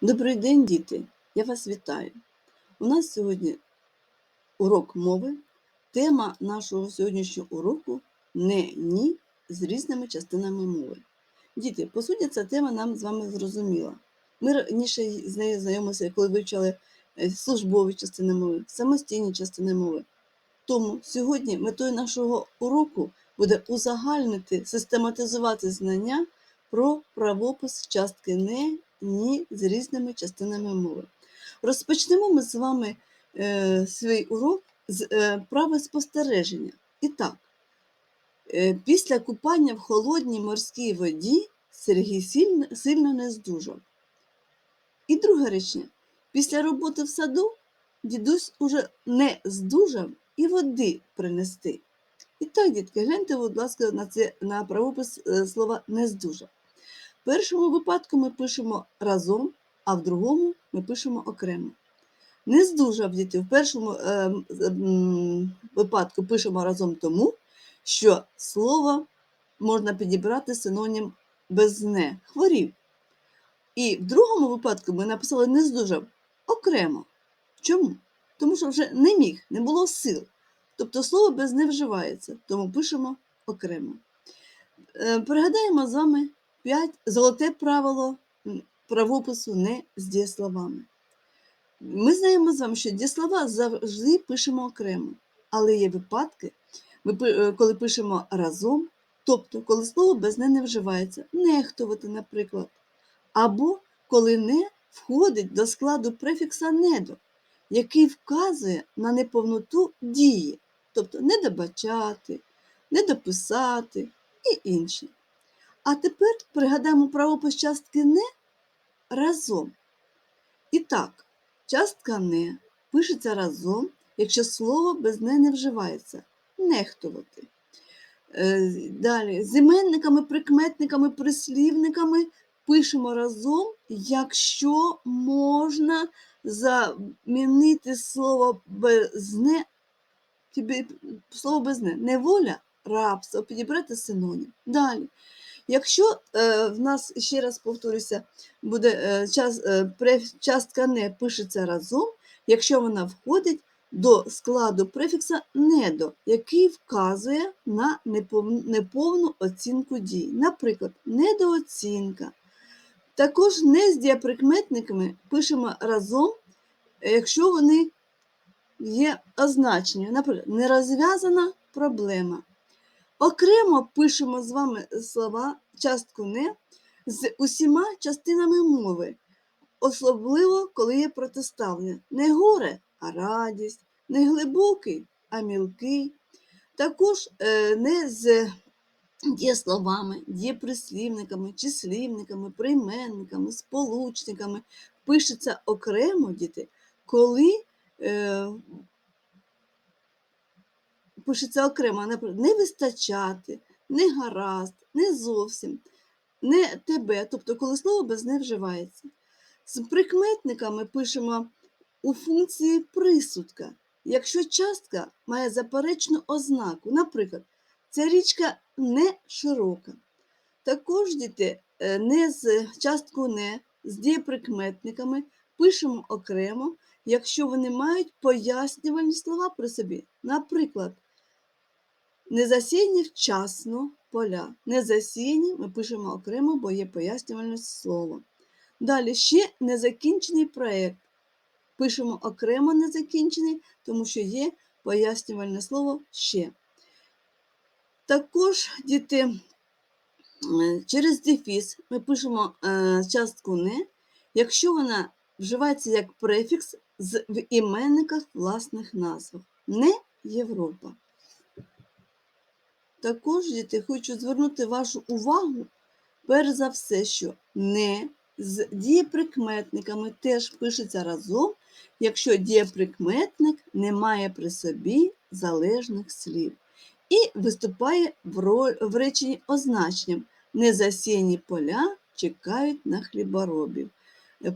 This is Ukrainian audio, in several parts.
Добрий день, діти! Я вас вітаю. У нас сьогодні урок мови. Тема нашого сьогоднішнього уроку не ні з різними частинами мови. Діти, по суті, ця тема нам з вами зрозуміла. Ми раніше з нею знайомилися, коли вивчали е, службові частини мови, самостійні частини мови. Тому сьогодні метою нашого уроку буде узагальнити, систематизувати знання про правопис частки не ні з різними частинами мови. Розпочнемо ми з вами е, свій урок з е, прави спостереження. І так, е, після купання в холодній морській воді Сергій сильно, сильно не здужав. І друге речення. Після роботи в саду дідусь уже не здужав і води принести. І так, дітки, гляньте, будь ласка, на це на правопис е, слова не здужав. Першому випадку ми пишемо разом, а в другому ми пишемо окремо. Не здужав діти. В першому е, м, випадку пишемо разом тому, що слово можна підібрати синонім без не хворів. І в другому випадку ми написали не здужав окремо. Чому? Тому що вже не міг, не було сил. Тобто слово без не вживається, тому пишемо окремо. Е, Пригадаємо з вами п'ять золоте правило правопису не з дієсловами. Ми знаємо з вами, що дієслова завжди пишемо окремо, але є випадки, е, коли пишемо разом, тобто коли слово без не не вживається, нехтувати, наприклад, або коли не входить до складу префікса недо, який вказує на неповноту дії, тобто не добачати, не дописати і інші. А тепер пригадаємо правопис частки не разом. І так, частка не пишеться разом, якщо слово без не не вживається. Нехтувати. Е, Далі, з іменниками, прикметниками, прислівниками пишемо разом, якщо можна замінити слово без не, слово без не, неволя, рабство, підібрати синонім. Далі. Якщо е, в нас, ще раз повторюся, буде е, час, е, частка не пишеться разом, якщо вона входить до складу префікса недо, який вказує на непов- неповну оцінку дій. Наприклад, недооцінка. Також не з діаприкметниками пишемо разом, якщо вони є означені. Наприклад, нерозв'язана проблема. Окремо пишемо з вами слова частку не з усіма частинами мови, особливо коли є протиставлення. Не горе, а радість, не глибокий, а мілкий. Також е, не з дієсловами, дієприслівниками, числівниками, прийменниками, сполучниками пишеться окремо діти, коли е, пишеться окремо, наприклад, не вистачати, не гаразд, не зовсім, не тебе, тобто коли слово без не вживається. З прикметниками пишемо у функції присудка, якщо частка має заперечну ознаку, наприклад, ця річка не широка. Також діти е, не з частку не з дієприкметниками пишемо окремо, якщо вони мають пояснювальні слова при собі. Наприклад, не засіяні вчасно поля. Не засіяні ми пишемо окремо, бо є пояснювальне слово. Далі ще незакінчений проєкт. Пишемо окремо незакінчений, тому що є пояснювальне слово ще. Також діти через дефіс ми пишемо е, частку не, якщо вона вживається як префікс з, в іменниках власних назвах. Не Європа. Також, діти, хочу звернути вашу увагу, перш за все, що не з дієприкметниками теж пишеться разом, якщо дієприкметник не має при собі залежних слів і виступає в, реченні означенням незасіяні поля чекають на хліборобів.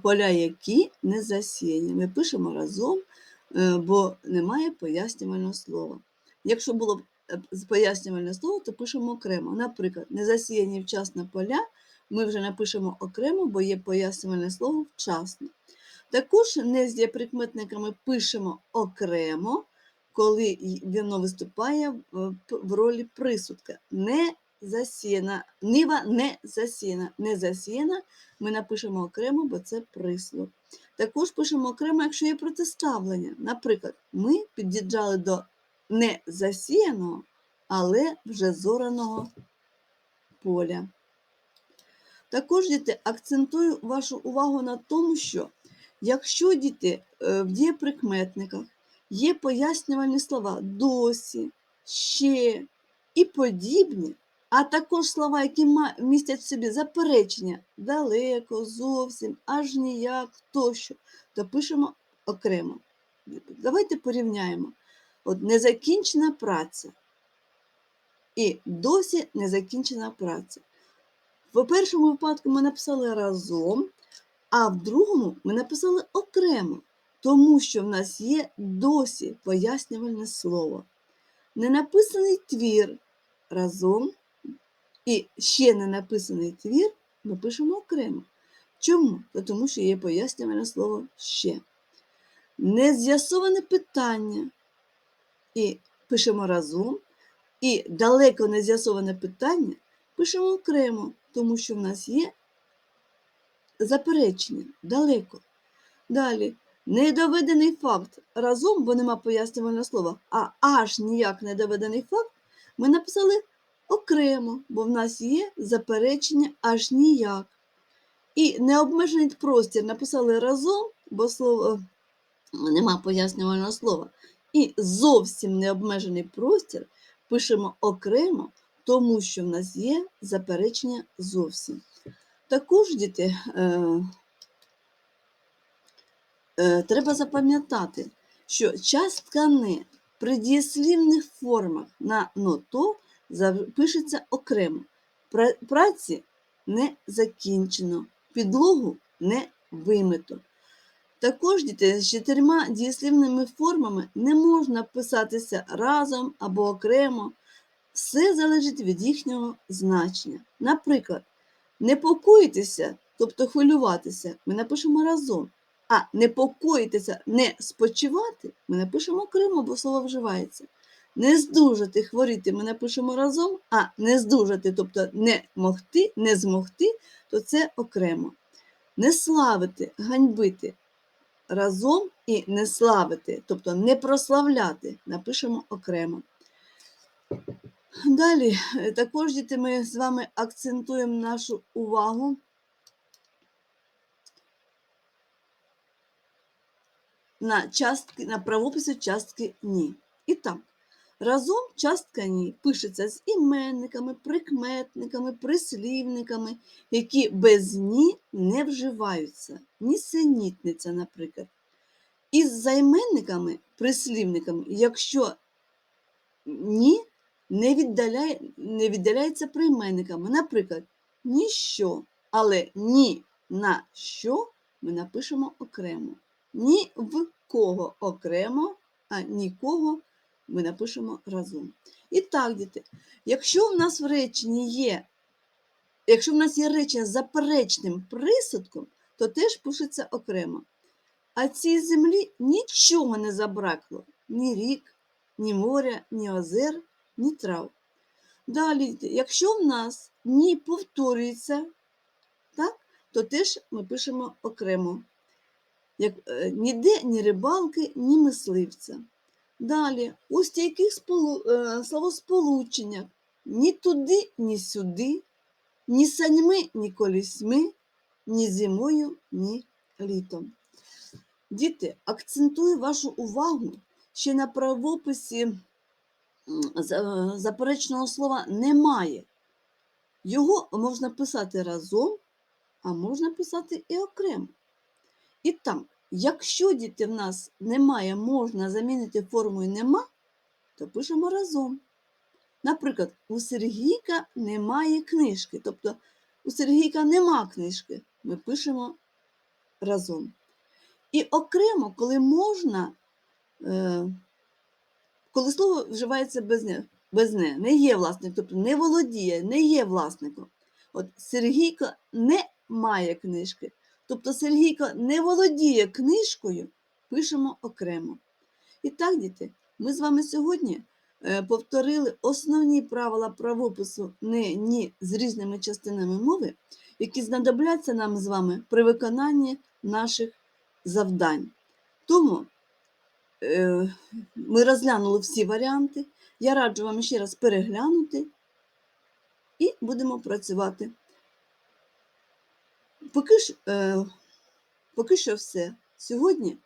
Поля, які не засіяні. Ми пишемо разом, е, бо немає пояснювального слова. Якщо було б пояснювальне слово, то пишемо окремо. Наприклад, незасіяні вчасно поля ми вже напишемо окремо, бо є пояснювальне слово вчасно. Також не з дієприкметниками пишемо окремо, коли воно виступає в ролі присудка. Не засіяна, нива не засіяна. Не засіяна ми напишемо окремо, бо це прислуг. Також пишемо окремо, якщо є протиставлення. Наприклад, ми під'їжджали до не засіяного, але вже зораного поля. Також, діти, акцентую вашу увагу на тому, що якщо діти е, в дієприкметниках є пояснювальні слова досі, ще і подібні, а також слова, які містять в собі заперечення далеко, зовсім, аж ніяк тощо, то пишемо окремо. Давайте порівняємо. От незакінчена праця і досі незакінчена праця. В першому випадку ми написали разом, а в другому ми написали окремо, тому що в нас є досі пояснювальне слово. Ненаписаний твір разом і ще не написаний твір ми пишемо окремо. Чому? Тому що є пояснювальне слово ще. Нез'ясоване питання і пишемо разом, і далеко не з'ясоване питання пишемо окремо, тому що в нас є заперечення далеко. Далі, недоведений факт разом, бо нема пояснювального слова, а аж ніяк не доведений факт, ми написали окремо, бо в нас є заперечення аж ніяк. І необмежений простір написали разом, бо слово нема пояснювального слова. І зовсім необмежений простір пишемо окремо, тому що в нас є заперечення зовсім. Також, діти, е, е, треба запам'ятати, що частка не при дієслівних формах на ното пишеться окремо. Праці не закінчено, підлогу не вимито. Також діти з чотирма дієслівними формами не можна писатися разом або окремо. Все залежить від їхнього значення. Наприклад, непокоїтися, тобто хвилюватися, ми напишемо разом. А непокоїтися, не спочивати, ми напишемо окремо, бо слово вживається. Не здужати, хворіти ми напишемо разом, а не здужати, тобто не могти, не змогти, то це окремо. Не славити, ганьбити разом і не славити, тобто не прославляти, напишемо окремо. Далі, е, також діти, ми з вами акцентуємо нашу увагу на частки, на правописи частки ні. І так, разом частка ні пишеться з іменниками, прикметниками, прислівниками, які без ні не вживаються. Нісенітниця, наприклад. Із займенниками, прислівниками, якщо ні не, віддаляє, не віддаляється прийменниками. Наприклад, ніщо, але ні на що ми напишемо окремо. Ні в кого окремо, а нікого ми напишемо разом. І так, діти, якщо в нас в реченні є, якщо в нас є речення з заперечним присудком, то теж пишеться окремо. А цій землі нічого не забракло: ні рік, ні моря, ні озер, ні трав. Далі, якщо в нас ні повторюється, так, то теж ми пишемо окремо. Як, е, ніде ні рибалки, ні мисливця. Далі, у стійких сполу, е, словосполученнях ні туди, ні сюди, ні саньми, ні колісьми, ні зимою, ні літом. Діти, акцентую вашу увагу, що на правописі заперечного слова немає. Його можна писати разом, а можна писати і окремо. І так, якщо діти в нас немає, можна замінити формою нема, то пишемо разом. Наприклад, у Сергійка немає книжки. Тобто у Сергійка нема книжки. Ми пишемо разом. І окремо, коли можна, е, коли слово вживається без не, без не, не є власник, тобто не володіє, не є власником. От Сергійко не має книжки. Тобто Сергійко не володіє книжкою, пишемо окремо. І так, діти, ми з вами сьогодні е, повторили основні правила правопису не ні з різними частинами мови, які знадобляться нам з вами при виконанні наших завдань. Тому е, ми розглянули всі варіанти. Я раджу вам ще раз переглянути і будемо працювати. Поки, ж, е, поки що все. Сьогодні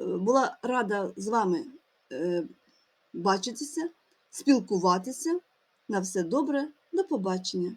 е, була рада з вами е, бачитися, спілкуватися. На все добре, до побачення.